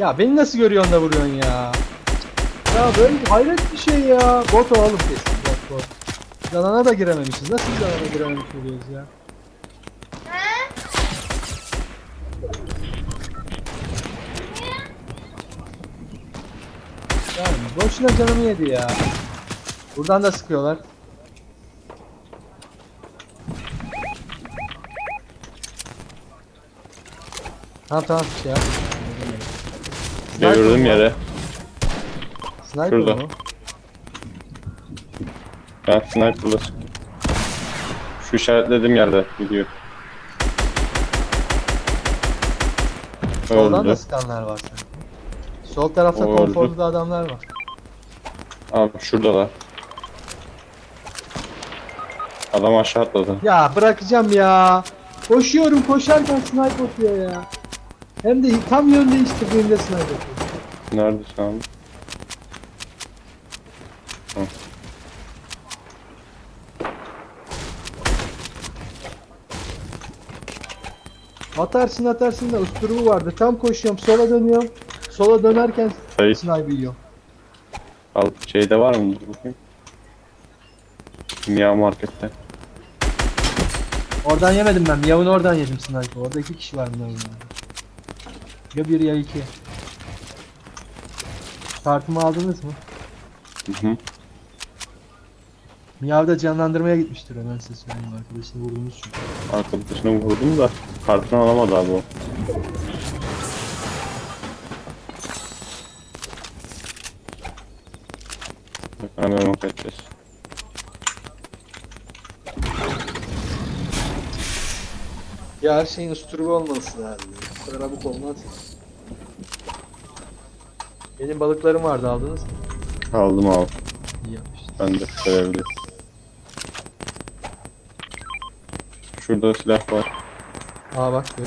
Ya beni nasıl görüyorsun da vuruyorsun ya? Ya böyle hayret bir şey ya. Bot oğlum kesin bot bot. Canana da girememişiz. Nasıl canana girememiş oluyoruz ya? Yani boşuna canımı yedi ya. Buradan da sıkıyorlar. Tamam tamam şey yap. Devirdim yere. Sniper Şurada. mı? Ben sniper'la sık- Şu işaretlediğim yerde gidiyor. Soldan da Öldü. sıkanlar var. Sol tarafta öldü. konforlu da adamlar var. Abi şuradalar. Adam aşağı atladı. Ya bırakacağım ya. Koşuyorum koşarken sniper atıyor ya. Hem de tam yön değiştirdiğimde sniper atıyor. Neredesin abi? Atarsın atarsın da usturubu vardı. Tam koşuyorum sola dönüyorum. Sola dönerken Sayı sniper yiyor. al. Şeyde var mı? Dur bakayım. Kimya markette. Oradan yemedim ben. Yavun oradan yedim sniper. Orada iki kişi var Miyav'ın. Ya bir ya iki. Kartımı aldınız mı? Hı hı. Miyav da canlandırmaya gitmiştir o ben size söyleyeyim arkadaşını vurdunuz çünkü. Arkadaşını vurdum da kartını alamadı abi o. Hemen yok edeceğiz. Ya her şeyin usturubu olması lazım. Bu kadar abuk olmaz. Benim balıklarım vardı aldınız mı? Aldım abi. İyi yapmışsın. Ben de sevebilirim. Şurada silah var. Aa bak gör.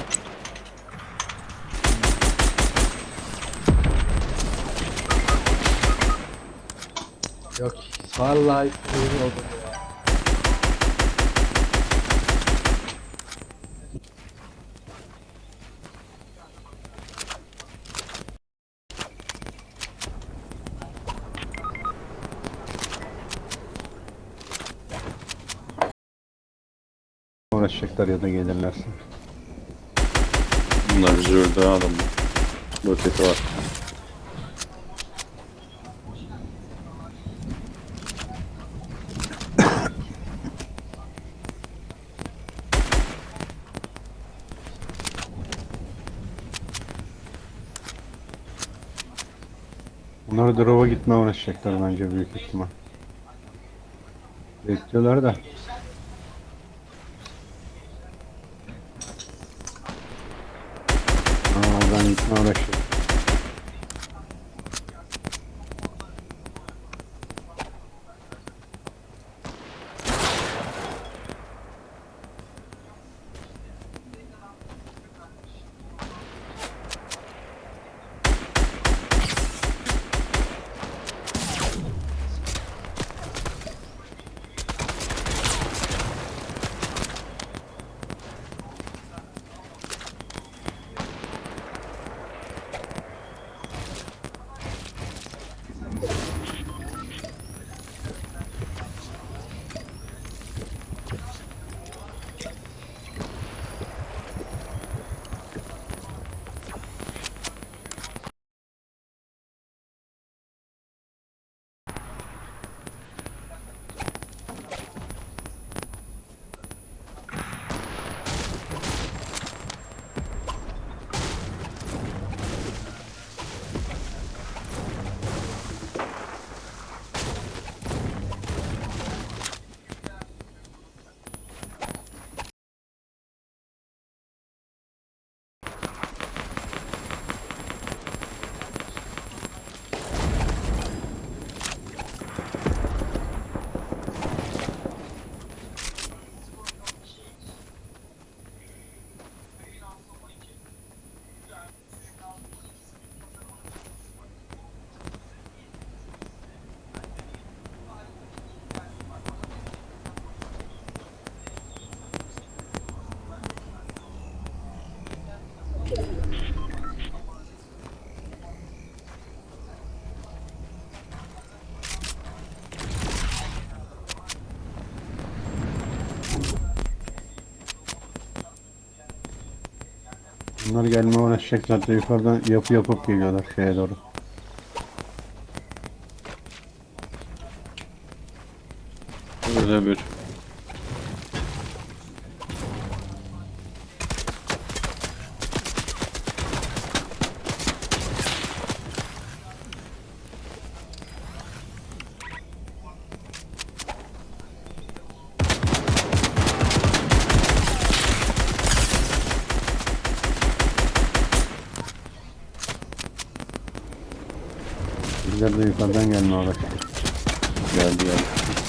Yok vallahi yemin oldu ya. Uğraşacaklar ya da gelirlerse. Bunlar bizi öldüren adamlar. Roketi var. Bunlar drop'a gitmeye uğraşacaklar bence büyük ihtimal. Bekliyorlar da. Aa, oradan Bunlar gelmeye uğraşacak zaten yukarıdan yapı yapıp geliyorlar şeye doğru. Öyle bir. Bizler de yukarıdan gelmeye uğraşacak. Geldi geldi.